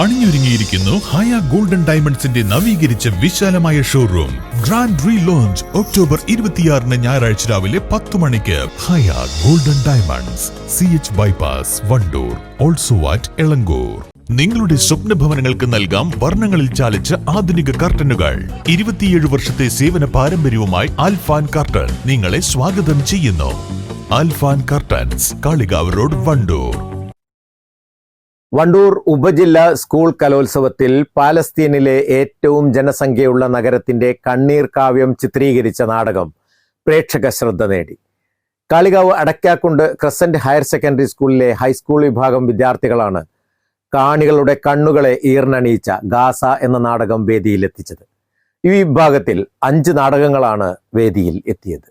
അണിഞ്ഞൊരുങ്ങിയിരിക്കുന്നു ഹയ golden ഡയമണ്ട്സിന്റെ നവീകരിച്ച വിശാലമായ showroom. Grand re launch October ഇരുപത്തിയാറിന് ഞായറാഴ്ച രാവിലെ പത്ത് മണിക്ക്. Haya golden diamonds C H bypass Wandoor also at Elankur. നിങ്ങളുടെ സ്വപ്ന ഭവനങ്ങൾക്ക് നൽകാം വർണങ്ങളിൽ ചാലിച്ച ആധുനിക കർട്ടനുകൾ. ഇരുപത്തിയേഴ് വർഷത്തെ സേവന പാരമ്പര്യവുമായി ആൽഫാൻ കർട്ടൻ നിങ്ങളെ സ്വാഗതം ചെയ്യുന്നു. Alfan curtains Kalikavu road Wandoor. Wandoor ഉപജില്ല സ്കൂൾ കലോത്സവത്തിൽ പാലസ്തീനിലെ ഏറ്റവും ജനസംഖ്യയുള്ള നഗരത്തിന്റെ കണ്ണീർ കാവ്യം ചിത്രീകരിച്ച നാടകം പ്രേക്ഷക ശ്രദ്ധ നേടി. Kalikavu Adakkakundu crescent higher secondary സ്കൂളിലെ ഹൈസ്കൂൾ വിഭാഗം വിദ്യാർത്ഥികളാണ് കാണികളുടെ കണ്ണുകളെ ഈർണണിയിച്ച ഗാസ എന്ന നാടകം വേദിയിലെത്തിച്ചത്. ഈ വിഭാഗത്തിൽ അഞ്ച് നാടകങ്ങളാണ് വേദിയിൽ എത്തിയത്.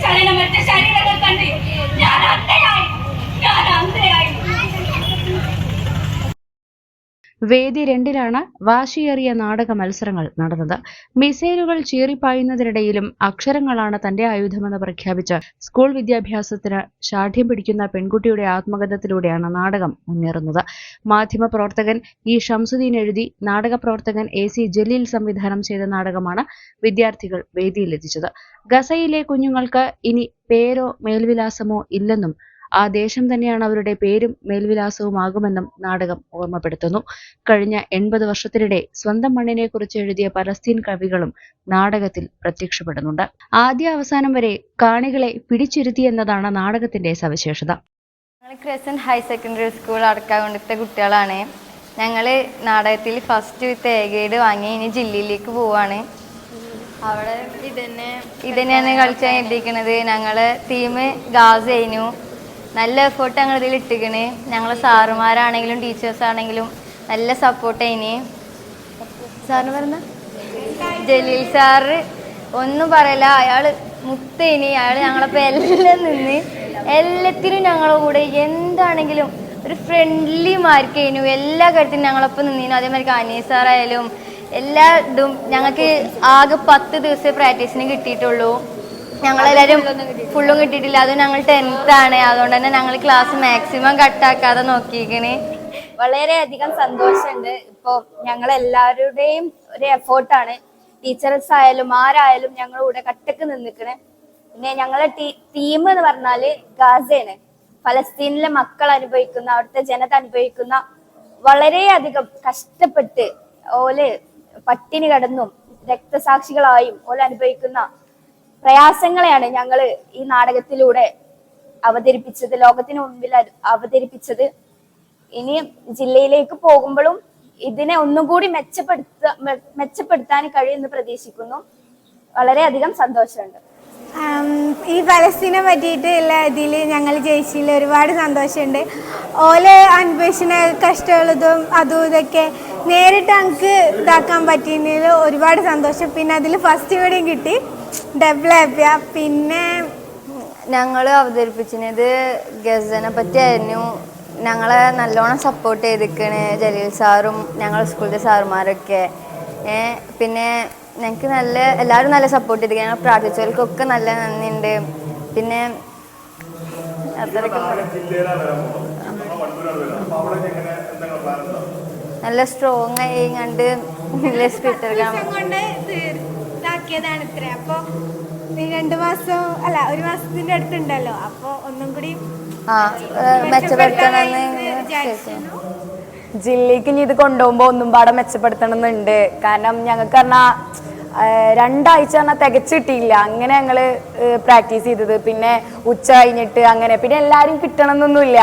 चाळीस नंबरच्या വേദി രണ്ടിലാണ് വാശിയേറിയ നാടക മത്സരങ്ങൾ നടന്നത്. മിസൈലുകൾ ചീറിപ്പായുന്നതിനിടയിലും അക്ഷരങ്ങളാണ് തന്റെ ആയുധമെന്ന് പ്രഖ്യാപിച്ച് സ്കൂൾ വിദ്യാഭ്യാസത്തിന് ശാഠ്യം പിടിക്കുന്ന പെൺകുട്ടിയുടെ ആത്മകഥത്തിലൂടെയാണ് നാടകം മുന്നേറുന്നത്. മാധ്യമ പ്രവർത്തകൻ ഇ. ഷംസുദ്ദീൻ എഴുതി നാടക പ്രവർത്തകൻ എ. സി. ജലീൽ സംവിധാനം ചെയ്ത നാടകമാണ് വിദ്യാർത്ഥികൾ വേദിയിലെത്തിച്ചത്. ഗസയിലെ കുഞ്ഞുങ്ങൾക്ക് ഇനി പേരോ മേൽവിലാസമോ ഇല്ലെന്നും ആ ദേശം തന്നെയാണ് അവരുടെ പേരും മേൽവിലാസവുമാകുമെന്നും നാടകം ഓർമ്മപ്പെടുത്തുന്നു. കഴിഞ്ഞ എൺപത് വർഷത്തിനിടെ സ്വന്തം മണ്ണിനെ കുറിച്ച് എഴുതിയ പലസ്തീൻ കവികളും നാടകത്തിൽ പ്രത്യക്ഷപ്പെടുന്നുണ്ട്. ആദ്യ അവസാനം വരെ കാണികളെ പിടിച്ചിരുത്തി എന്നതാണ് നാടകത്തിന്റെ സവിശേഷത. ഞങ്ങൾ ഹയർ സെക്കൻഡറി സ്കൂൾ അടക്കാകൊണ്ടത്തെ കുട്ടികളാണ്. ഞങ്ങൾ നാടകത്തിൽ ഫസ്റ്റ് വിത്ത് എ ഗ്രേഡ് വാങ്ങി ഇനി ജില്ലയിലേക്ക് പോവാണ്. അവിടെ ഇതന്നെ ഇതന്നെയാണ് കളിച്ചാൽ എത്തിക്കുന്നത് ഞങ്ങൾ ടീം ഗാസ് കഴിഞ്ഞു നല്ല എഫേർട്ട് ഞങ്ങൾ ഇതിൽ ഇട്ടിക്കണ്. ഞങ്ങളെ സാറുമാരാണെങ്കിലും ടീച്ചേഴ്സ് ആണെങ്കിലും നല്ല സപ്പോർട്ട് അതിന് സാറിന് പറഞ്ഞ ജലീൽ സാറ് ഒന്നും പറയല അയാൾ മുത്തേനി. അയാൾ ഞങ്ങളപ്പോൾ എല്ലാം നിന്ന് എല്ലാത്തിനും ഞങ്ങളെ കൂടെ. എന്താണെങ്കിലും ഒരു ഫ്രണ്ട്ലി മാർക്ക് മാർക്കേനു എല്ലാ കാര്യത്തിനും ഞങ്ങളൊപ്പം നിന്നീനു. അതേമാതിരി അനീസ് സാറായാലും എല്ലാ ഇതും ഞങ്ങൾക്ക് ആകെ പത്ത് ദിവസമേ പ്രാക്ടീസിന് കിട്ടിയിട്ടുള്ളൂ. ഞങ്ങളെല്ലാവരും ഫുള്ളും കിട്ടിയിട്ടില്ല. അത് ഞങ്ങൾ ടെൻത്ത് ആണ്. അതുകൊണ്ട് തന്നെ ഞങ്ങൾ ക്ലാസ് മാക്സിമം കട്ടാക്കാതെ നോക്കിയിരിക്കണേ. വളരെയധികം സന്തോഷമുണ്ട്. ഇപ്പോൾ ഞങ്ങൾ എല്ലാവരുടെയും ഒരു എഫേർട്ടാണ് ടീച്ചേഴ്സ് ആയാലും ആരായാലും ഞങ്ങളുടെ കൂടെ കട്ടക്ക് നിന്നിക്കണേ. പിന്നെ ഞങ്ങളെ ടീം എന്ന് പറഞ്ഞാൽ ഗാസയാണ്. ഫലസ്തീനിലെ മക്കൾ അനുഭവിക്കുന്ന അവിടുത്തെ ജനത അനുഭവിക്കുന്ന വളരെയധികം കഷ്ടപ്പെട്ട് ഓൽ പട്ടിണി കടന്നും രക്തസാക്ഷികളായും ഓൽ അനുഭവിക്കുന്ന പ്രയാസങ്ങളെയാണ് ഞങ്ങൾ ഈ നാടകത്തിലൂടെ അവതരിപ്പിച്ചത് ലോകത്തിന് മുമ്പിൽ അവതരിപ്പിച്ചത്. ഇനി ജില്ലയിലേക്ക് പോകുമ്പോഴും ഇതിനെ ഒന്നും കൂടി മെച്ചപ്പെടുത്ത മെച്ചപ്പെടുത്താൻ കഴിയുമെന്ന് പ്രതീക്ഷിക്കുന്നു. വളരെയധികം സന്തോഷമുണ്ട്. ഈ പലസ്തീനെ പറ്റിയിട്ടുള്ള ഇതിൽ ഞങ്ങൾ ജയിച്ചതിൽ ഒരുപാട് സന്തോഷമുണ്ട്. ഓലെ അനുഭവിക്കുന്ന കഷ്ടമുള്ളതും അതും ഇതൊക്കെ നേരിട്ട് ഞങ്ങൾക്ക് ഇതാക്കാൻ പറ്റിയതിൽ ഒരുപാട് സന്തോഷം. പിന്നെ അതിൽ ഫസ്റ്റ് ഇവിടെയും കിട്ടി. ഡബിൾ പിന്നെ ഞങ്ങൾ അവതരിപ്പിച്ചത് ഗസനെ പറ്റിയായിരുന്നു. ഞങ്ങളെ നല്ലോണം സപ്പോർട്ട് ചെയ്തിരിക്കണ് ജലീൽ സാറും ഞങ്ങളെ സ്കൂളിലെ സാറുമാരൊക്കെ. പിന്നെ ഞങ്ങൾക്ക് നല്ല എല്ലാവരും നല്ല സപ്പോർട്ട് ചെയ്തിരിക്കുക ഞങ്ങൾ പ്രാർത്ഥിച്ചവർക്കൊക്കെ നല്ല നന്ദിയുണ്ട് പിന്നെ നല്ല സ്ട്രോങ് ആയി കണ്ട് നല്ല സ്പീറ്റർ ദിവസം കൊണ്ട് ഇതാക്കിയതാണ് ഇത്ര. അപ്പൊ രണ്ടു മാസം അല്ല ഒരു മാസത്തിന്റെ അടുത്തുണ്ടല്ലോ. അപ്പൊ ഒന്നും കൂടി ജില്ലക്ക് ഇനി ഇത് കൊണ്ടുപോകുമ്പോ ഒന്നും പാടെ മെച്ചപ്പെടുത്തണം എന്നുണ്ട് കാരണം ഞങ്ങൾക്ക് പറഞ്ഞാൽ രണ്ടാഴ്ച പറഞ്ഞാൽ തികച്ചിട്ടില്ല. അങ്ങനെ ഞങ്ങൾ പ്രാക്ടീസ് ചെയ്തത്. പിന്നെ ഉച്ച കഴിഞ്ഞിട്ട് അങ്ങനെ. പിന്നെ എല്ലാവരും കിട്ടണം എന്നൊന്നുമില്ല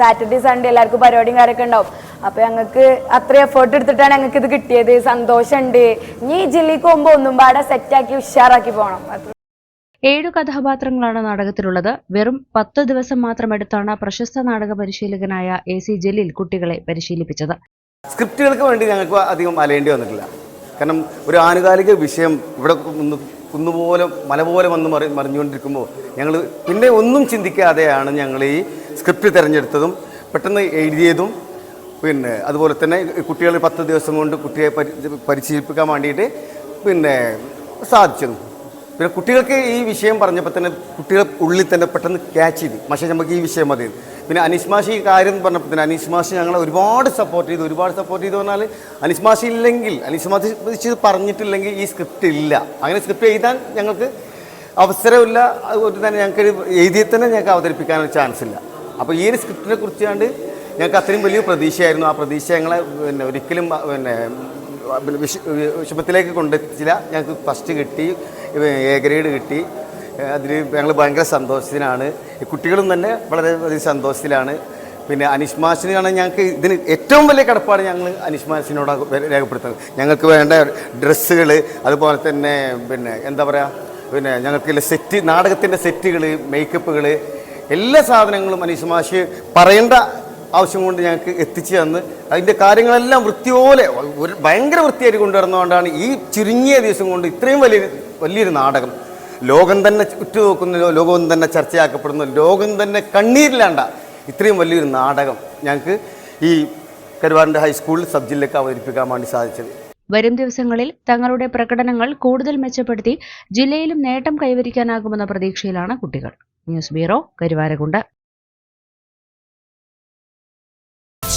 സാറ്റർഡേ സൺഡേ എല്ലാവർക്കും പരിപാടിയും കാര്യമൊക്കെ ഉണ്ടാവും. അപ്പൊ ഞങ്ങൾക്ക് അത്ര എഫേർട്ട് എടുത്തിട്ടാണ് ഞങ്ങൾക്ക് ഇത് കിട്ടിയത്. സന്തോഷമുണ്ട്. ഇനി ജില്ലയ്ക്ക് പോകുമ്പോൾ ഒന്നും പാടെ സെറ്റാക്കി ഉഷാറാക്കി പോകണം ഏഴു കഥാപാത്രങ്ങളാണ് നാടകത്തിലുള്ളത്. വെറും പത്ത് ദിവസം മാത്രം എടുത്താണ് പ്രശസ്ത നാടക പരിശീലകനായ എ സി ജലീൽ കുട്ടികളെ പരിശീലിപ്പിച്ചത്. സ്ക്രിപ്റ്റുകൾക്ക് വേണ്ടി ഞങ്ങൾക്ക് അധികം അലയേണ്ടി വന്നിട്ടില്ല. കാരണം ഒരു ആനുകാലിക വിഷയം ഇവിടെ കുന്നുപോലെ മല പോലെ വന്ന് മറി മറിഞ്ഞുകൊണ്ടിരിക്കുമ്പോൾ ഞങ്ങൾ പിന്നെ ഒന്നും ചിന്തിക്കാതെയാണ് ഞങ്ങൾ ഈ സ്ക്രിപ്റ്റ് തിരഞ്ഞെടുത്തതും പെട്ടെന്ന് എഴുതിയതും. പിന്നെ അതുപോലെ തന്നെ കുട്ടികൾ പത്ത് ദിവസം കൊണ്ട് കുട്ടിയെ പരി പരിശീലിപ്പിക്കാൻ വേണ്ടിയിട്ട് പിന്നെ സാധിച്ചതും. പിന്നെ കുട്ടികൾക്ക് ഈ വിഷയം പറഞ്ഞപ്പോൾ തന്നെ കുട്ടികളെ ഉള്ളിൽ തന്നെ പെട്ടെന്ന് ക്യാച്ച് ചെയ്തു. പക്ഷേ നമുക്ക് ഈ വിഷയം മതി പിന്നെ അനിസ്മാഷി കാര്യം പറഞ്ഞപ്പോൾ തന്നെ അനിസ്മാഷി ഞങ്ങളെ ഒരുപാട് സപ്പോർട്ട് ചെയ്തു. ഒരുപാട് സപ്പോർട്ട് ചെയ്തു പറഞ്ഞാൽ അനിസ്മാഷി ഇല്ലെങ്കിൽ അനിസ്മാഷി പറഞ്ഞിട്ടില്ലെങ്കിൽ ഈ സ്ക്രിപ്റ്റ് ഇല്ല. അങ്ങനെ സ്ക്രിപ്റ്റ് എഴുതാൻ ഞങ്ങൾക്ക് അവസരമില്ല. അതുകൊണ്ട് തന്നെ ഞങ്ങൾക്ക് എഴുതിയ തന്നെ ഞങ്ങൾക്ക് അവതരിപ്പിക്കാനൊരു ചാൻസ് ഇല്ല. അപ്പോൾ ഈ ഒരു സ്ക്രിപ്റ്റിനെ കുറിച്ചാണ്ട് ഞങ്ങൾക്ക് അത്രയും വലിയ പ്രതീക്ഷയായിരുന്നു. ആ പ്രതീക്ഷ ഞങ്ങളെ പിന്നെ ഒരിക്കലും പിന്നെ പിന്നെ വിഷ വിഷമത്തിലേക്ക് കൊണ്ടെത്തിച്ചില്ല. ഞങ്ങൾക്ക് ഫസ്റ്റ് കിട്ടി എ ഗ്രേഡ് കിട്ടി. അതിൽ ഞങ്ങൾ ഭയങ്കര സന്തോഷത്തിലാണ് കുട്ടികളും തന്നെ വളരെ അധികം സന്തോഷത്തിലാണ്. പിന്നെ അനീഷ് കാണാൻ ഞങ്ങൾക്ക് ഇതിന് ഏറ്റവും വലിയ കടപ്പാട് ഞങ്ങൾ അനീഷ് മാഷിനോട് രേഖപ്പെടുത്തുന്നത്. ഞങ്ങൾക്ക് വേണ്ട ഡ്രസ്സുകൾ അതുപോലെ തന്നെ പിന്നെ എന്താ പറയുക പിന്നെ ഞങ്ങൾക്ക് സെറ്റ് നാടകത്തിന്റെ സെറ്റുകൾ മേക്കപ്പുകൾ എല്ലാ സാധനങ്ങളും അനീഷ് മാഷ് പറയേണ്ട ആവശ്യം കൊണ്ട് ഞങ്ങൾക്ക് എത്തിച്ചു തന്ന്. അതിന്റെ കാര്യങ്ങളെല്ലാം വൃത്തിയോലെ ഭയങ്കര വൃത്തിയായിട്ട് കൊണ്ടുവരുന്നതുകൊണ്ടാണ് ഈ ചുരുങ്ങിയ ദിവസം കൊണ്ട് ഇത്രയും വലിയ വലിയൊരു നാടകം ലോകം തന്നെ ഉറ്റുനോക്കുന്ന ലോകം തന്നെ ചർച്ചയാക്കപ്പെടുന്ന ലോകം തന്നെ കണ്ണീരിലാണ്ട ഇത്രയും വലിയൊരു നാടകം ഞങ്ങൾക്ക് ഈ കരുവാറിന്റെ ഹൈസ്കൂളിൽ സബ് ജില്ലയ്ക്ക് അവതരിപ്പിക്കാൻ വേണ്ടി സാധിച്ചത്. വരും ദിവസങ്ങളിൽ തങ്ങളുടെ പ്രകടനങ്ങൾ കൂടുതൽ മെച്ചപ്പെടുത്തി ജില്ലയിലും നേട്ടം കൈവരിക്കാനാകുമെന്ന പ്രതീക്ഷയിലാണ് കുട്ടികൾ. News bureau Karuvarakundu.